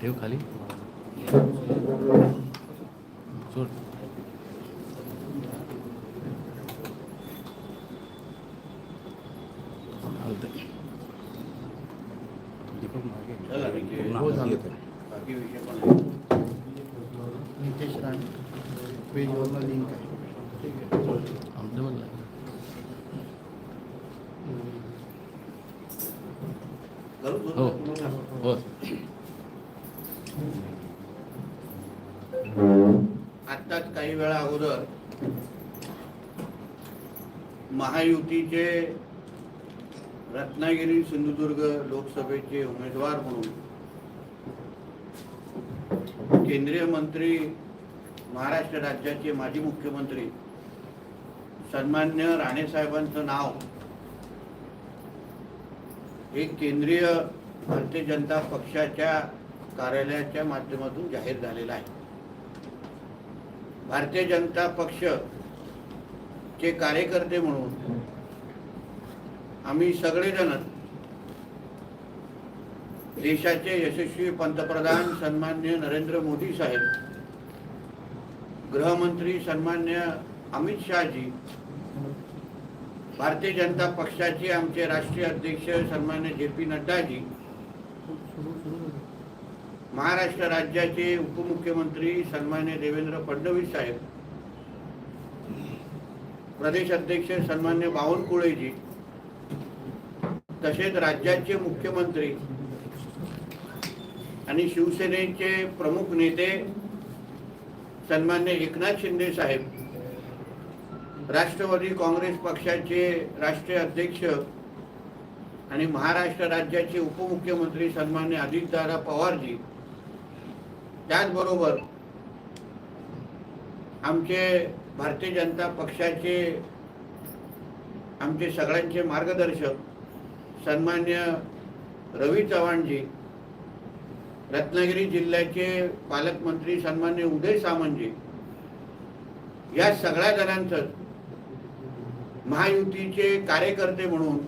ठेव खाली. सोड. हो. नितेश राणे. पेजवरनं लिंक आहे. ठीक आहे. आमचं हो? हो. वेळा अगोदर महायुतीचे रत्नागिरी सिंधुदुर्ग लोकसभेचे उमेदवार म्हणून केंद्रीय मंत्री महाराष्ट्र राज्याचे माजी मुख्यमंत्री सन्मान्य राणेसाहेबांचं नाव हे केंद्रीय भारतीय जनता पक्षाच्या कार्यालयाच्या माध्यमातून जाहीर झालेलं आहे. भारतीय जनता पक्ष चे कार्यकर्ते म्हणून आम्ही सगळेजण देशाचे यशस्वी पंतप्रधान सन्मान्य नरेंद्र मोदी साहेब गृहमंत्री सन्मान्य अमित शहाजी भारतीय जनता पक्षाचे आमचे राष्ट्रीय अध्यक्ष सन्मान्य जे पी नड्डाजी महाराष्ट्र राज्याचे उपमुख्यमंत्री सन्मान्य देवेंद्र फडणवीस साहेब प्रदेश अध्यक्ष सन्मान्य बावनकुळेजी तसेच राज्याचे मुख्यमंत्री आणि शिवसेनेचे प्रमुख नेते सन्मान्य एकनाथ शिंदे साहेब राष्ट्रवादी काँग्रेस पक्षाचे राष्ट्रीय अध्यक्ष आणि महाराष्ट्र राज्याचे उपमुख्यमंत्री सन्मान्य अजितदादा पवारजी त्याचबरोबर आमचे भारतीय जनता पक्षाचे आमचे सगळ्यांचे मार्गदर्शक सन्मान्य रवी चव्हाणजी रत्नागिरी जिल्ह्याचे पालकमंत्री सन्मान्य उदय सामंतजी या सगळ्या जणांचं महायुतीचे कार्यकर्ते म्हणून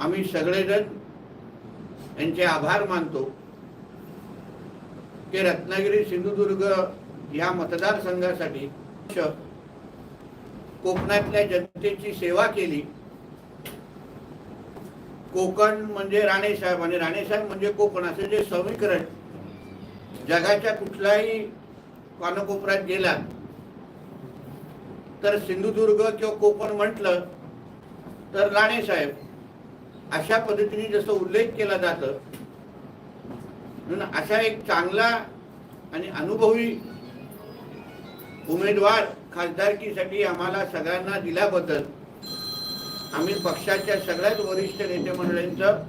आम्ही सगळेजण यांचे आभार मानतो. की रत्नागिरी सिंधुदुर्ग या मतदारसंघासाठी कोकणातल्या जनतेची सेवा केली. कोकण म्हणजे राणेसाहेब आणि राणेसाहेब म्हणजे कोकण असं जे समीकरण जगाच्या कुठल्याही कानकोपऱ्यात गेला तर सिंधुदुर्ग किंवा कोकण म्हटलं तर राणेसाहेब अशा पद्धतीने जसं उल्लेख केला जातं म्हणून असा एक चांगला आणि अनुभवी उमेदवार खासदारकीसाठी आम्हाला सगळ्यांना दिल्याबद्दल आम्ही पक्षाच्या सगळ्यात वरिष्ठ नेते मंडळींचं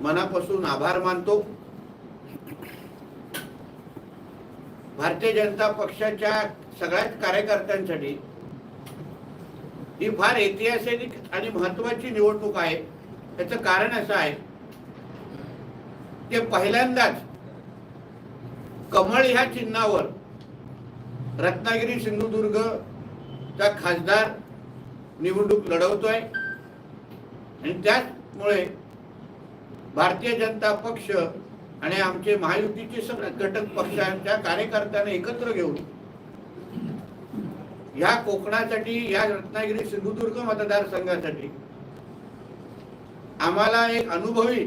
मनापासून आभार मानतो. भारतीय जनता पक्षाच्या सगळ्याच कार्यकर्त्यांसाठी ही फार ऐतिहासिक आणि महत्वाची निवडणूक आहे. त्याचं कारण असं आहे ते पहिल्यांदाच कमळ ह्या चिन्हावर रत्नागिरी सिंधुदुर्ग चा खासदार निवडणूक लढवतोय. आणि त्याचमुळे भारतीय जनता पक्ष आणि आमचे महायुतीचे सगळे घटक पक्षांच्या कार्यकर्त्यांना एकत्र घेऊन या कोकणासाठी या रत्नागिरी सिंधुदुर्ग मतदारसंघासाठी आम्हाला एक अनुभवी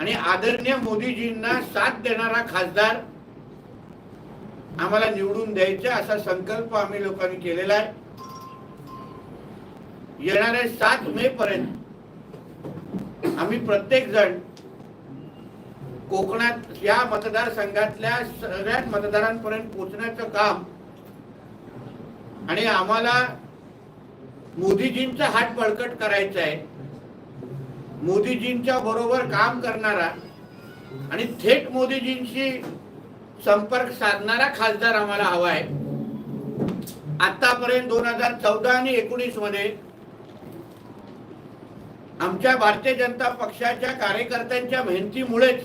आणि आदरणीय मोदीजींना साथ देणारा खासदार आम्हाला निवडून द्यायचा असा संकल्प आम्ही लोकांनी केलेला आहे. येणाऱ्या सात मे पर्यंत आम्ही प्रत्येक जण कोकणात या मतदारसंघातल्या सगळ्याच मतदारांपर्यंत पोहोचण्याचं काम आणि आम्हाला मोदीजींचा हात बळकट करायचा आहे. मोदीजींच्या बरोबर काम करणारा आणि थेट मोदीजींशी संपर्क साधणारा खासदार आम्हाला हवा आहे. आतापर्यंत दोन हजार चौदा आणि एकोणीसमध्ये आमच्या भारतीय जनता पक्षाच्या कार्यकर्त्यांच्या मेहनतीमुळेच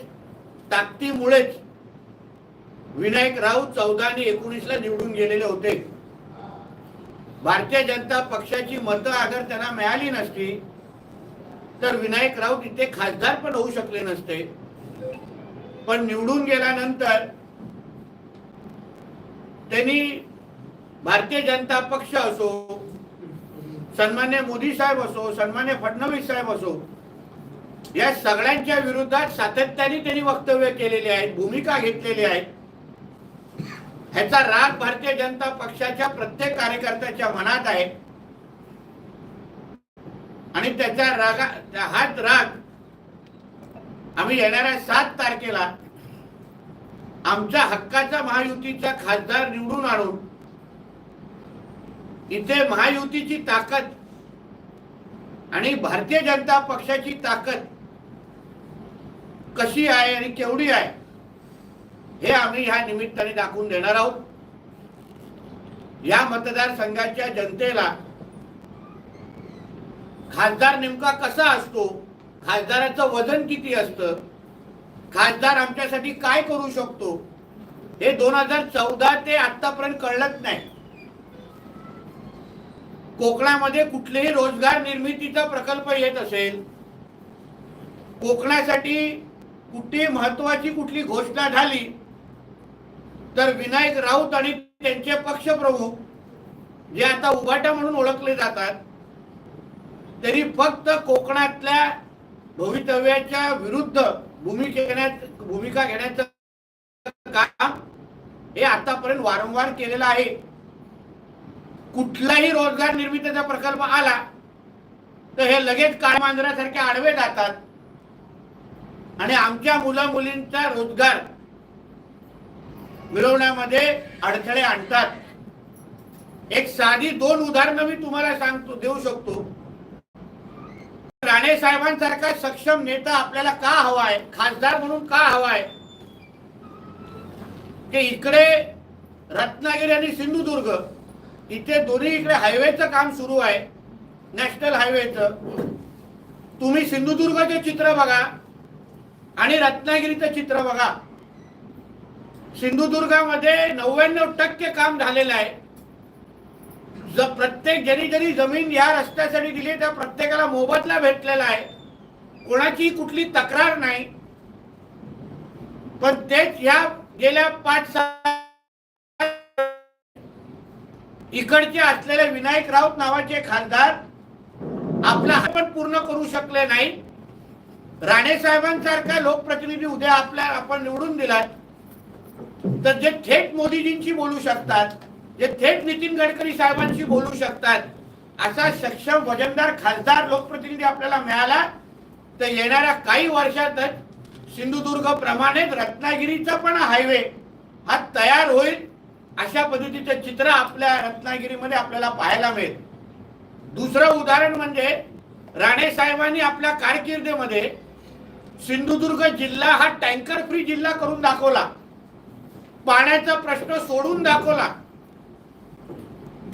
ताकदीमुळेच विनायक राऊत चौदा आणि एकोणीस ला निवडून गेलेले होते. भारतीय जनता पक्षाची मतं अगर त्यांना मिळाली नसती तर विनायक राऊत इथे खासदार पण होऊ शकले नसते. पण निवडून गेल्यानंतर त्यांनी भारतीय जनता पक्ष असो सन्मान्य मोदी साहेब असो सन्मान्य फडणवीस साहेब असो या सगळ्यांच्या विरोधात सातत्याने त्यांनी वक्तव्य केलेले आहेत भूमिका घेतलेली आहेत. ह्याचा राग भारतीय जनता पक्षाच्या प्रत्येक कार्यकर्त्याच्या मनात आहे. आणि त्याच्या रागा त्या- हाच राग. आम्ही येणाऱ्या सात तारखेला आमच्या हक्काचा महायुतीचा खासदार निवडून आणून इथे महायुतीची ताकद आणि भारतीय जनता पक्षाची ताकद कशी आहे आणि केवढी आहे हे आम्ही ह्या निमित्ताने दाखवून देणार आहोत. या मतदारसंघाच्या जनतेला खासदार नेमका कसा असतो? खासदाराचं वजन किती असतं? खासदार आमच्यासाठी काय करू शकतो? हे दोन हजार चौदा ते आतापर्यंत कळलंच नाही. कोकणामध्ये कुठलेही रोजगार निर्मितीचा प्रकल्प येत असेल कोकणासाठी कुठली महत्वाची कुठली घोषणा झाली तर विनायक राऊत आणि त्यांचे पक्षप्रमुख जे आता उभाटा म्हणून ओळखले जातात तरी फक्त कोकणातल्या भवितव्याच्या विरुद्ध भूमिका घेण्यात भूमिका घेण्याचं काम हे आतापर्यंत वारंवार केलेलं आहे. कुठलाही रोजगार निर्मितीचा प्रकल्प आला तर हे लगेच काळ मांजरासारखे आडवे जातात. आणि आमच्या मुला मुलींचा रोजगार मिळवण्यामध्ये अडथळे आणतात. एक साधी दोन उदाहरणं मी तुम्हाला सांगतो देऊ शकतो. राणे साहेबांसारखा सक्षम नेता आपल्याला का हवाय? खासदार म्हणून का हवाय? ते इकडे रत्नागिरी आणि सिंधुदुर्ग इथे दोन्ही इकडे हायवेचं काम सुरू आहे. नॅशनल हायवेचं तुम्ही सिंधुदुर्गचे चित्र बघा आणि रत्नागिरीचं चित्र बघा. सिंधुदुर्गामध्ये नव्याण्णव टक्के काम झालेलं आहे. जर प्रत्येक ज्यांनी जरी जमीन या रस्त्यासाठी दिली त्या प्रत्येकाला मोबदला भेटलेला आहे. कोणाची कुठली तक्रार नाही. पण तेच ह्या गेल्या पाच सहा इकडचे असलेले विनायक राऊत नावाचे खासदार आपला पण पूर्ण करू शकले नाही. राणे साहेबांसारखा लोकप्रतिनिधी उद्या आपल्या आपण निवडून दिलात. तर जे थेट मोदीजींशी बोलू शकतात जे थेट नितीन गडकरी साहेबांशी बोलू शकतात. असा सक्षम वजनदार खासदार लोकप्रतिनिधी आपल्याला मिळाला तर येणाऱ्या काही वर्षातच सिंधुदुर्ग प्रमाणेच रत्नागिरीचा पण हायवे हा तयार होईल अशा पद्धतीचं चित्र आपल्या रत्नागिरीमध्ये आपल्याला पाहायला मिळेल. दुसरं उदाहरण म्हणजे राणे साहेबांनी आपल्या कारकिर्दीमध्ये सिंधुदुर्ग जिल्हा हा टँकर फ्री जिल्हा करून दाखवला. पाण्याचा प्रश्न सोडून दाखवला.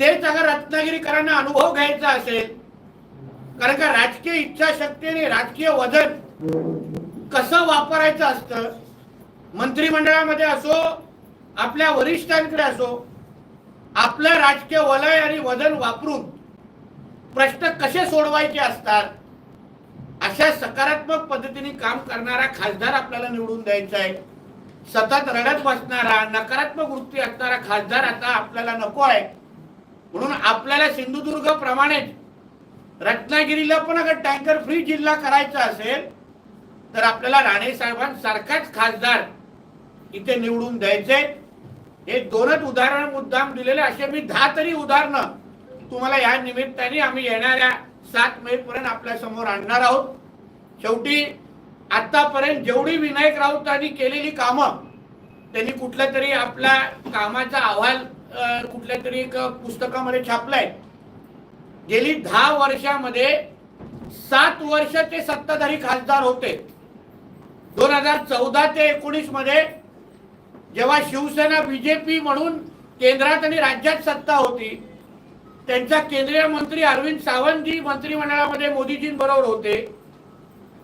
तेच अगर रत्नागिरीकरांना अनुभव घ्यायचा असेल कारण का राजकीय इच्छाशक्ती आणि राजकीय वजन कसं वापरायचं असतं मंत्रिमंडळामध्ये असो आपल्या वरिष्ठांकडे असो आपलं राजकीय वलय आणि वजन वापरून प्रश्न कसे सोडवायचे असतात अशा सकारात्मक पद्धतीने काम करणारा खासदार आपल्याला निवडून द्यायचा आहे. सतत रडत बसणारा नकारात्मक वृत्ती असणारा खासदार आता आपल्याला नको आहे. म्हणून आपल्याला सिंधुदुर्ग प्रमाणेच रत्नागिरीला पण अगर टँकर फ्री जिल्हा करायचा असेल तर आपल्याला राणे साहेबांसारखाच खासदार इथे निवडून द्यायचे. हे दोनच उदाहरण मुद्दाम दिलेले असे मी दहा तरी उदाहरणं तुम्हाला या निमित्ताने आम्ही येणाऱ्या सात मे पर्यंत आपल्यासमोर आणणार आहोत. शेवटी आतापर्यंत जेवढी विनायक राऊतांनी केलेली कामं त्यांनी कुठल्या तरी आपल्या कामाचा अहवाल कुठल्या तरी एक पुस्तकामध्ये छापलाय. गेली दहा वर्षामध्ये सात वर्ष ते सत्ताधारी खासदार होते. दोन हजार चौदा ते एकोणीसमध्ये जेव्हा शिवसेना बीजेपी म्हणून केंद्रात आणि राज्यात सत्ता होती त्यांचा केंद्रीय मंत्री अरविंद सावंतजी मंत्रिमंडळामध्ये मोदीजींबरोबर होते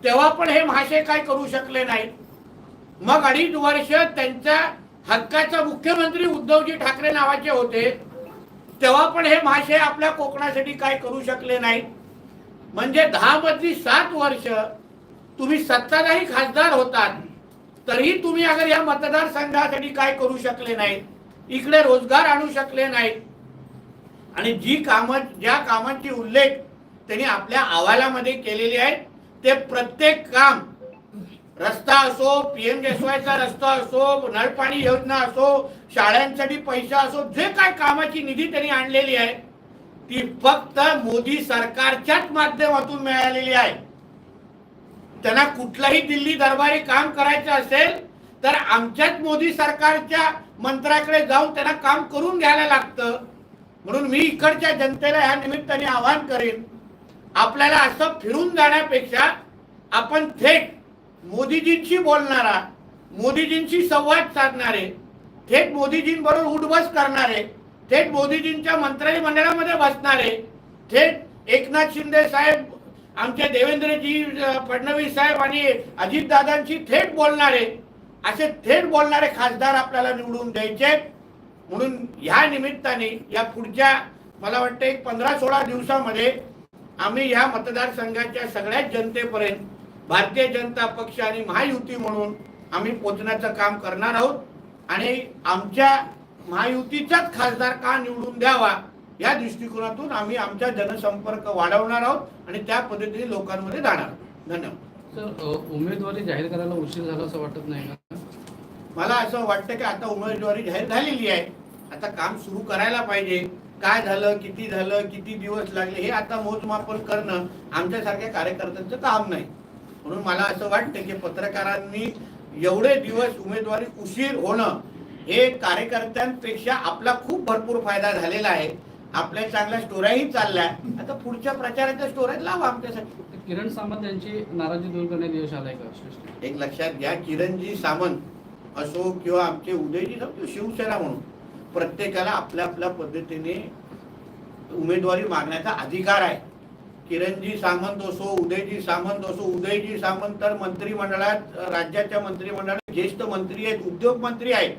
तेव्हा पण हे महाशय काय करू शकले नाहीत. मग अडीच वर्ष त्यांच्या हक्काचा मुख्यमंत्री उद्धवजी ठाकरे नावाचे होते. तेव्हा पण हे महाशय आपल्या कोकणासाठी काय करू शकले नाहीत. म्हणजे दहा मधली सात वर्ष तुम्ही सत्ताधारी खासदार होतात तरीही तुम्ही अगर या मतदारसंघासाठी काय करू शकले नाहीत इकडे रोजगार आणू शकले नाहीत. आणि जी कामं ज्या कामांची उल्लेख त्यांनी आपल्या अहवालामध्ये केलेली आहे ते प्रत्येक काम रस्ता असो पीएम पीएमजेएसवायचा रस्ता असो नळपाणी योजना असो शाळांसाठी पैसा असो जे काय कामाची निधी त्यांनी आणलेली आहे ती फक्त मोदी सरकारच्याच माध्यमातून मिळालेली आहे. त्यांना कुठलंही दिल्ली दरबारी काम करायचं असेल तर आमच्याच मोदी सरकारच्या मंत्र्याकडे जाऊन त्यांना काम करून घ्यायला लागतं. म्हणून मी इकडच्या जनतेला ह्या निमित्ताने आवाहन करेन आपल्याला असं फिरून जाण्यापेक्षा आपण थेट मोदीजींशी बोलणारा मोदीजींशी संवाद साधणारे थेट मोदीजींबरोबर उठबस करणारे थेट मोदीजींच्या मंत्रिमंडळामध्ये बसणारे थेट एकनाथ शिंदे साहेब आमचे देवेंद्रजी फडणवीस साहेब आणि अजितदादांशी थेट बोलणारे असे थेट बोलणारे खासदार आपल्याला निवडून द्यायचे म्हणून ह्या निमित्ताने या पुढच्या मला वाटतं एक पंधरा सोळा दिवसामध्ये आम्ही ह्या मतदारसंघाच्या सगळ्याच जनतेपर्यंत भारतीय जनता पक्ष आणि महायुती म्हणून आम्ही पोचण्याचं काम करणार आहोत. आणि आमच्या महायुतीचाच खासदार का निवडून द्यावा या दृष्टिकोनातून आम्ही आमचा जनसंपर्क वाढवणार आहोत आणि त्या पद्धतीने लोकांमध्ये जाणार. धन्यवाद. सर उमेदवारी जाहीर करायला उशीर झाला असं वाटत नाही का? मला असं वाटतं की आता उमेदवारी जाहीर झालेली आहे. आता काम सुरू करायला पाहिजे. काय झालं किती झालं किती दिवस लागले हे आता मोजमापन करणं आमच्यासारख्या कार्यकर्त्यांचं काम नाही. म्हणून मला असं वाटतं की पत्रकारांनी एवढे दिवस उमेदवारी उशीर होणं हे कार्यकर्त्यांपेक्षा आपला खूप भरपूर फायदा झालेला आहे. आपल्या चांगल्या स्टोऱ्याही चालल्या. आता पुढच्या प्रचाराच्या स्टोऱ्या लावा आमच्यासाठी. किरण सामंत यांची नाराजी दूर करण्यात यश आलंय का एक लक्षात घ्या किरणजी सामंत असो किंवा आमचे उदयजी सामंत शिवसेना म्हणून प्रत्येकाला आपल्या आपल्या पद्धतीने उमेदवारी मागण्याचा अधिकार आहे. किरणजी सामंत असो उदयजी सामंत असो उदयजी सामंत तर मंत्रिमंडळात राज्याच्या मंत्रिमंडळात ज्येष्ठ मंत्री आहेत उद्योग मंत्री आहेत.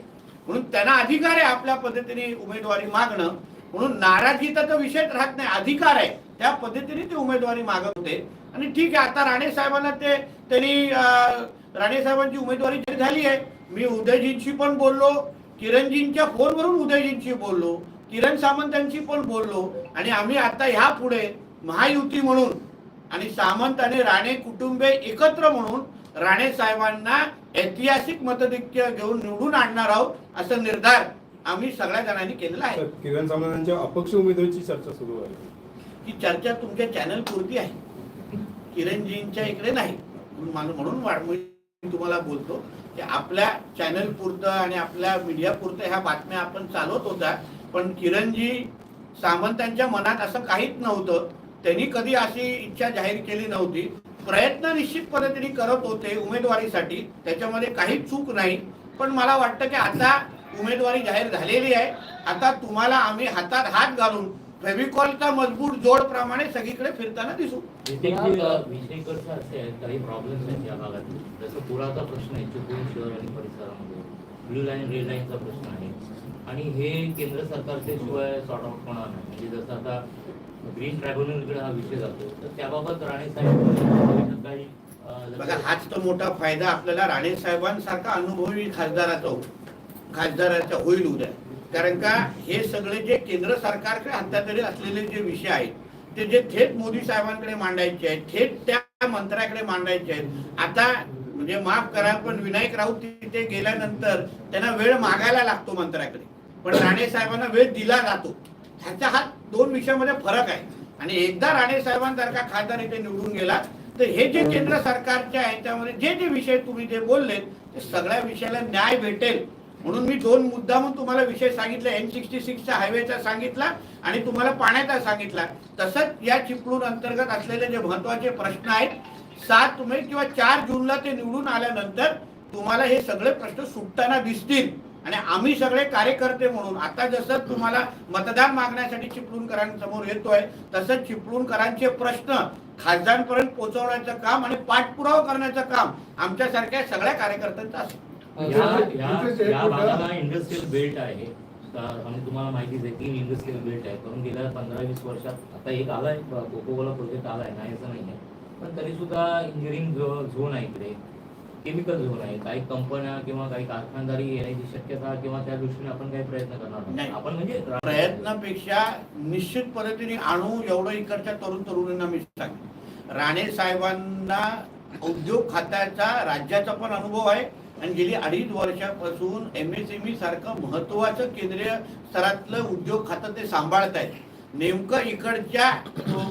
म्हणून त्यांना अधिकार आहे आपल्या पद्धतीने उमेदवारी मागणं. म्हणून नाराजीचा तर विषयच राहत नाही अधिकार आहे. त्या पद्धतीने ते उमेदवारी मागत होते. आणि ठीक आहे आता राणे साहेबांना ते त्यांनी राणे साहेबांची उमेदवारी जाहीर झाली आहे. मी उदयजींशी पण बोललो किरणजींच्या फोनवरून उदयजींशी बोललो किरण सामंतांशी पण बोललो. आणि आम्ही आता ह्या पुढे महायुती म्हणून आणि सामंत आणि राणे कुटुंबे एकत्र म्हणून राणे साहेबांना ऐतिहासिक मतधिक्य घेऊन निवडून आणणार आहोत असं निर्धार आम्ही सगळ्या जणांनी केलेला आहे. किरण सामंतांच्या अपक्ष उमेदवारीची चर्चा सुरू आहे. ही चर्चा तुमच्या चॅनल पुरती आहे. किरणजींच्या इकडे नाही. म्हणून तुम्हाला बोलतो की आपल्या चॅनल पुरतं आणि आपल्या मीडिया पुरतं ह्या बातम्या आपण चालवत होता. पण किरणजी सामंतांच्या मनात असं काहीच नव्हतं त्यांनी कधी अशी इच्छा जाहीर केली नव्हती. प्रयत्न निश्चित पद्धतीने करत होते उमेदवारीसाठी. त्याच्यामध्ये काही चूक नाही. पण मला वाटतं की आता उमेदवारी जाहीर झालेली आहे. आता तुम्हाला आम्ही हातात हात घालून फेविकॉलचा मजबूत जोड प्रमाणे सगळीकडे फिरताना दिसू. काही प्रॉब्लेम्स आहेत या भागात. जसं पुराचा प्रश्न आहे चिपळूण शहर आणि परिसरामध्ये. ब्ल्यू लाईन रेड लाईनचा प्रश्न आहे. आणि हे केंद्र सरकारचे शिवाय सॉर्ट आउट होणार नाही. म्हणजे जसं आता ग्रीन ट्रायब्युनलकडे हा विषय जातो. तर त्याबाबत राणे साहेब काही बघा हाच तर मोठा फायदा आपल्याला राणे साहेबांसारखा अनुभवी खासदाराचा खासदाराचा होईल उद्या. कारण का हे सगळे जे केंद्र सरकारकडे हातातरी असलेले जे विषय आहेत ते जे थेट मोदी साहेबांकडे मांडायचे आहेत थेट त्या मंत्र्याकडे मांडायचे आहेत. आता म्हणजे माफ करा पण विनायक राऊत तिथे गेल्यानंतर त्यांना वेळ मागायला लागतो मंत्र्याकडे. पण राणे साहेबांना वेळ दिला जातो. ह्याचा हा दोन विषयामध्ये फरक आहे. आणि एकदा राणे साहेबांसारखा खासदार इथे निवडून गेला तर हे जे केंद्र सरकारच्या ह्याच्यामध्ये जे जे विषय तुम्ही जे बोलले ते सगळ्या विषयाला न्याय भेटेल. म्हणून मी दोन मुद्दा म्हणून तुम्हाला विषय सांगितला. एन सिक्स्टी सिक्सचा हायवेचा सांगितला आणि तुम्हाला पाण्याचा सांगितला. तसंच या चिपळूण अंतर्गत असलेले जे महत्त्वाचे प्रश्न आहेत सात मे किंवा चार जूनला ते निवडून आल्यानंतर तुम्हाला हे सगळे प्रश्न सुटताना दिसतील. आणि आम्ही सगळे कार्यकर्ते म्हणून आता जसं तुम्हाला मतदान मागण्यासाठी चिपळूणकरांसमोर येतोय तसंच चिपळूणकरांचे प्रश्न खासदारांपर्यंत पोहोचवण्याचं काम आणि पाठपुरावा करण्याचं काम आमच्यासारख्या सगळ्या कार्यकर्त्यांचं असतं. इंडस्ट्रियल बेल्ट आहे. का- आणि तुम्हाला माहितीच आहे तीन इंडस्ट्रियल बेल्ट आहे. पण गेल्या पंधरा वीस वर्षात आता एक आलाय कोको कोला प्रोजेक्ट आलाय नाही असं नाही आहे पण तरी सुद्धा इंजिनिअरिंग झोन आहे इकडे. केमिकल झोन आहे. काही कंपन्या किंवा काही कारखानदारी येण्याची शक्यता किंवा त्या दृष्टीने आपण काही प्रयत्न करणार आपण म्हणजे प्रयत्नापेक्षा निश्चित पद्धतीने आणू एवढं इकडच्या तरुण तरुणींना मी सांगेन. राणे साहेबांना उद्योग खात्याचा राज्याचा पण अनुभव आहे. आणि गेली अडीच वर्षापासून एम एस एम ई सारखं महत्वाचं केंद्रीय स्तरातलं उद्योग खातं ते सांभाळत आहेत नेमकं इकडच्या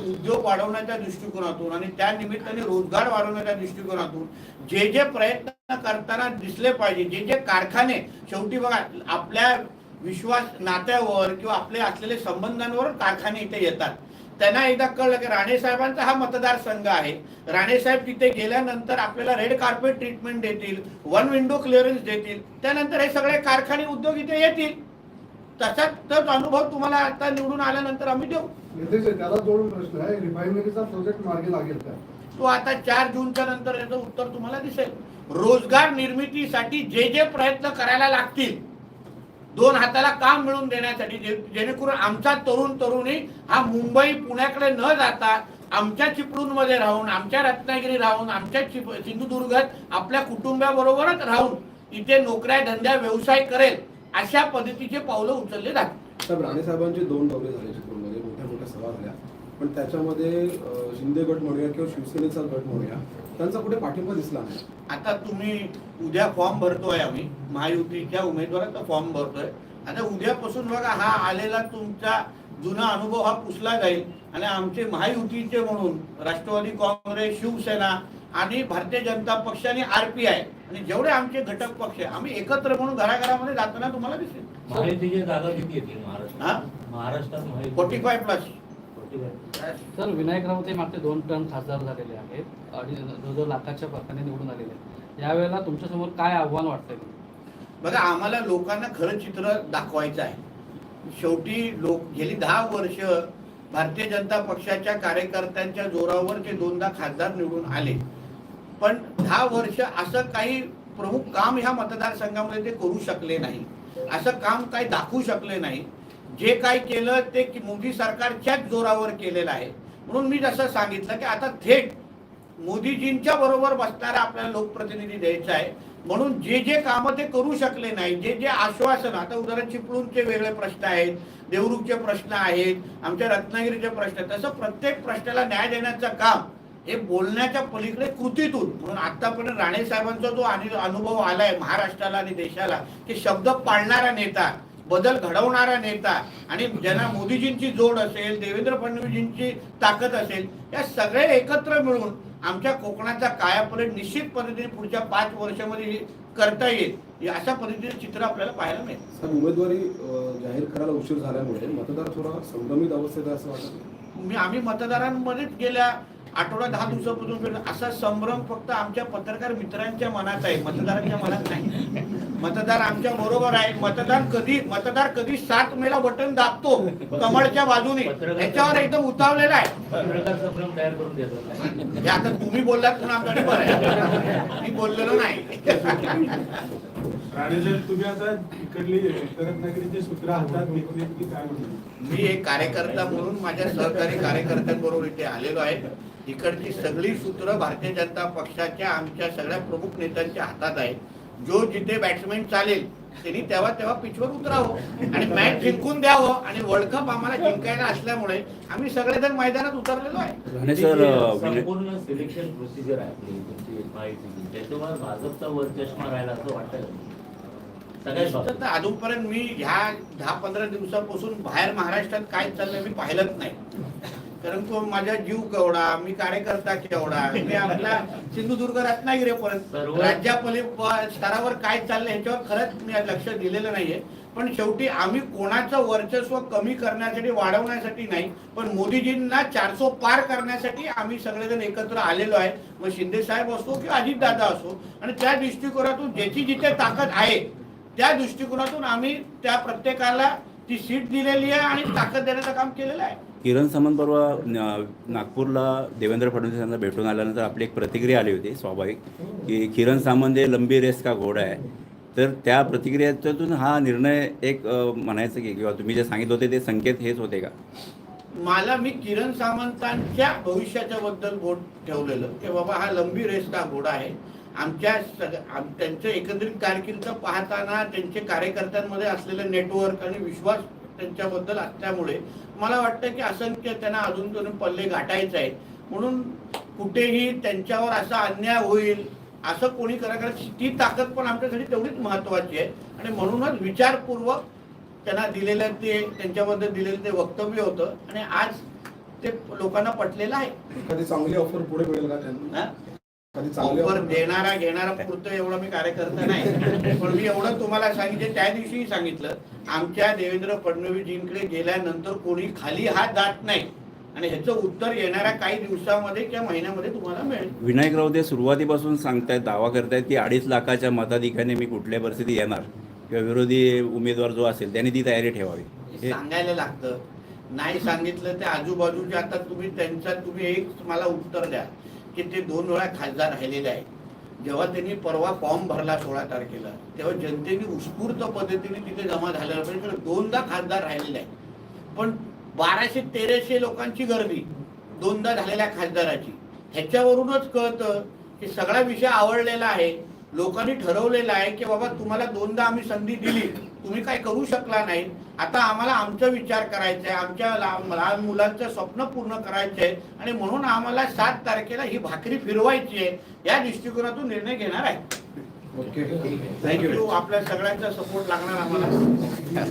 उद्योग वाढवण्याच्या दृष्टिकोनातून आणि त्या निमित्ताने रोजगार वाढवण्याच्या दृष्टिकोनातून जे जे प्रयत्न करताना दिसले पाहिजे जे जे कारखाने शेवटी बघा आपल्या विश्वास नात्यावर किंवा आपले असलेले संबंधांवर कारखाने इथे येतात. त्यांना एकदा कळलं की राणे साहेबांचा हा मतदारसंघ आहे. राणे साहेब तिथे गेल्यानंतर आपल्याला रेड कार्पेट ट्रीटमेंट देतील वन विंडो क्लिअरन्स देतील. त्यानंतर हे सगळे कारखाने उद्योग इथे येतील. तसाच तोच अनुभव तुम्हाला आता निवडून आल्यानंतर आम्ही देऊ. त्याला जोडून प्रश्न आहे रिफायनरीचा प्रोजेक्ट मार्गी लागेल का? तो आता चार जूनच्या नंतर याचं उत्तर तुम्हाला दिसेल. रोजगार निर्मितीसाठी जे जे प्रयत्न करायला लागतील दोन हाताला काम मिळवून देण्यासाठी जेणेकरून आमचा तरुण तरुणी हा मुंबई पुण्याकडे न जाता आमच्या चिपळूणमध्ये राहून आमच्या रत्नागिरी राहून आमच्या सिंधुदुर्गात आपल्या कुटुंबाबरोबरच राहून इथे नोकऱ्या धंद्या व्यवसाय करेल. अशा पद्धतीचे पावलं उचलले साहेब राणे साहेबांचे दोन दौरे झाले चिपळूणमध्ये मोठ्या मोठ्या सभा झाल्या. पण त्याच्यामध्ये शिंदे गट म्हणूया किंवा शिवसेनेचा गट म्हणूया त्यांचा कुठे पाठिंबा दिसला नाही. आता तुम्ही उद्या फॉर्म भरतोय आम्ही महायुतीच्या उमेदवाराचा फॉर्म भरतोय. आता उद्यापासून बघा हा आलेला तुमचा जुना अनुभव हा पुसला जाईल. आणि आमचे महायुतीचे म्हणून राष्ट्रवादी काँग्रेस शिवसेना आणि भारतीय जनता पक्ष आणि आरपीआय आणि जेवढे आमचे घटक पक्ष आम्ही एकत्र म्हणून घराघरामध्ये जाताना तुम्हाला दिसेल. जागा किती येतील? महाराष्ट्रात? Forty five plus. 45. Sir Vinayak Raut हे मागचे दोन टर्म खासदार झालेले आहेत अडीच जवळजवळ लाखाच्या फरकाने निवडून आलेले आहेत. यावेळेला तुमच्यासमोर काय आव्हान वाटतंय? बघा आम्हाला लोकांना खरं चित्र दाखवायचं आहे. शेवटी लोक गेली दहा वर्ष भारतीय जनता पक्षाच्या कार्यकर्त्यांच्या जोरावर ते दोनदा खासदार निवडून आले पण दहा वर्ष असं काही प्रमुख काम ह्या मतदारसंघामध्ये ते करू शकले नाही. असं काम काही दाखवू शकले नाही. जे काय केलं ते की मोदी सरकारच्याच जोरावर केलेलं आहे. म्हणून मी जसं सांगितलं की आता थेट मोदीजींच्या बरोबर बसणारा आपल्याला लोकप्रतिनिधी द्यायचा आहे. म्हणून जे जे कामं ते करू शकले नाही जे जे आश्वासन आता उदाहरण चिपळूणचे वेगळे प्रश्न आहेत देवरुखचे प्रश्न आहेत आमच्या रत्नागिरीचे प्रश्न आहेत तसं प्रत्येक प्रश्नाला न्याय देण्याचं काम हे बोलण्याच्या पलीकडे कृतीतून म्हणून आतापर्यंत राणे साहेबांचा जो अनुभव आलाय महाराष्ट्राला आणि देशाला की शब्द पाळणारा नेता बदल घडवणारा नेता आणि ज्यांना मोदीजींची जोड असेल देवेंद्र फडणवीसजींची ताकद असेल या सगळे एकत्र मिळून आमच्या कोकणाचा कायापलट निश्चित पद्धतीने पुढच्या पाच वर्षामध्ये करता येईल अशा पद्धतीचे चित्र आपल्याला पाहायला मिळेल. उमेदवारी जाहीर करायला उशीर झाल्यामुळे मतदार थोडा संभ्रमित अवस्थेत असं वाटत? मी आम्ही मतदारांमध्येच गेल्या आठवडा दहा दिवसापासून फिरलो. असा संभ्रम फक्त आमच्या पत्रकार मित्रांच्या मनात आहे. मतदारांच्या मनात नाही. मतदार आमच्या बरोबर आहे. मतदान कधी मतदार कधी सात मेला बटन दाबतो कमळच्या बाजूने. याच्यावर एकदम उतावलेला आहे? हे आता तुम्ही बोललात आमच्याकडे बरं आहे. मी बोललेलो नाही. तुम्ही आता इकडली उत्तर रत्नागिरीची सूत्र हातात घेतली की काय म्हणतात मी एक कार्यकर्ता म्हणून माझ्या सहकारी कार्यकर्त्यांबरोबर इथे आलेलो आहे. इकडची सगळी सूत्र भारतीय जनता पक्षाच्या आमच्या सगळ्या प्रमुख नेत्यांच्या हातात आहे. जो जिथे बॅट्समॅन चालेल त्यांनी तेव्हा तेव्हा पिचवर उतरावं आणि मॅच जिंकून द्यावं आणि वर्ल्ड कप आम्हाला जिंकायला असल्यामुळे आम्ही सगळेजण मैदानात उतरलेलो आहे. संपूर्ण सिलेक्शन प्रोसिजर आहे आपली तुमची माहिती त्याच्यावर भाजपचा वर चष्मा राहिला असं वाटतं. तर अजूनपर्यंत मी ह्या दहा पंधरा दिवसापासून बाहेर महाराष्ट्रात काय चाललंय मी पाहिलंच नाही. कारण तो माझा जीव केवढा मी कार्यकर्ता केवढा मी आपला सिंधुदुर्ग रत्नागिरीपर्यंत राज्यापली स्तरावर काय चाललंय ह्याच्यावर खरंच मी लक्ष दिलेलं नाहीये. पण शेवटी आम्ही कोणाचं वर्चस्व कमी करण्यासाठी वाढवण्यासाठी नाही पण मोदीजींना चारसो पार करण्यासाठी आम्ही सगळेजण एकत्र आलेलो आहे. मग शिंदे साहेब असो किंवा अजितदादा असो आणि त्या दृष्टिकोनातून ज्याची जिथे ताकद आहे त्या दृष्टिकोनातून आम्ही त्या प्रत्येकाला ती सीट दिलेली आहे आणि ताकद देण्याचं काम केलेलं आहे. किरण सामंत परवा नागपूरला देवेंद्र फडणवीस यांना भेटून आल्यानंतर आपली एक प्रतिक्रिया आली होती स्वाभाविक की किरण सामंत हे लंबी रेस का घोडा आहे? तर त्या प्रतिक्रियातून हा निर्णय एक म्हणायचं की किंवा तुम्ही जे सांगितलं होते ते संकेत हेच होते का? मला मी किरण सामंतांच्या भविष्याच्या बद्दल बोट ठेवलेलं की बाबा हा लंबी रेसचा घोडा आहे? आमच्या सग आम- त्यांचं एकंदरीत कारकिर्द पाहताना त्यांचे कार्यकर्त्यांमध्ये असलेलं नेटवर्क आणि विश्वास त्यांच्याबद्दल असल्यामुळे मला वाटतं की असंख्य त्यांना अजून दोन पल्ले गाठायचे आहे म्हणून कुठेही त्यांच्यावर असा अन्याय होईल असं कोणी करा कारण ती ताकद पण आमच्यासाठी तेवढीच महत्वाची आहे. आणि म्हणूनच विचारपूर्वक त्यांना दिलेलं ते त्यांच्याबद्दल दिलेलं ते वक्तव्य होतं. आणि आज ते लोकांना पटलेलं आहे. कधी चांगली ऑफर पुढे मिळेल का त्यांना? ऑफर देणारा घेणारा पुरतं एवढं मी कार्यकर्ता नाही. पण मी एवढं तुम्हाला सांगितलं त्या दिवशी सांगितलं आमच्या देवेंद्र फडणवीसजींकडे गेल्यानंतर कोणी खाली हात जात नाही. आणि ह्याचं उत्तर येणाऱ्या काही दिवसामध्ये किंवा महिन्यामध्ये तुम्हाला मिळेल. विनायक राऊते सुरुवातीपासून सांगतायत दावा करतायत की अडीच लाखाच्या मताधिकाने मी कुठल्या परिस्थितीत येणार? किंवा विरोधी उमेदवार जो असेल त्यांनी ती तयारी ठेवावी. हे सांगायला लागतं. नाही सांगितलं ते आजूबाजूचे आता तुम्ही त्यांचा तुम्ही एक मला उत्तर द्या. की ते दोन वेळा खासदार राहिलेले आहेत. जेव्हा त्यांनी परवा फॉर्म भरला सोळा तारखेला तेव्हा जनतेने उत्स्फूर्त पद्धतीने तिथे जमा झालेला पाहिजे दोनदा खासदार राहिलेले आहेत. पण बाराशे तेराशे लोकांची गर्दी दोनदा झालेल्या खासदाराची. ह्याच्यावरूनच कळतं की सगळा विषय आवडलेला आहे. लोकांनी ठरवलेलं आहे की बाबा तुम्हाला दोनदा आम्ही संधी दिली तुम्ही काय करू शकला नाही. आता आम्हाला आमचा विचार करायचा आहे आमच्या लहान मुलांचं स्वप्न पूर्ण करायचं आहे आणि म्हणून आम्हाला सात तारखेला ही भाकरी फिरवायची आहे या दृष्टिकोनातून निर्णय घेणार आहे. ओके. थँक्यू आपल्या सगळ्यांचा सपोर्ट लागणार आम्हाला.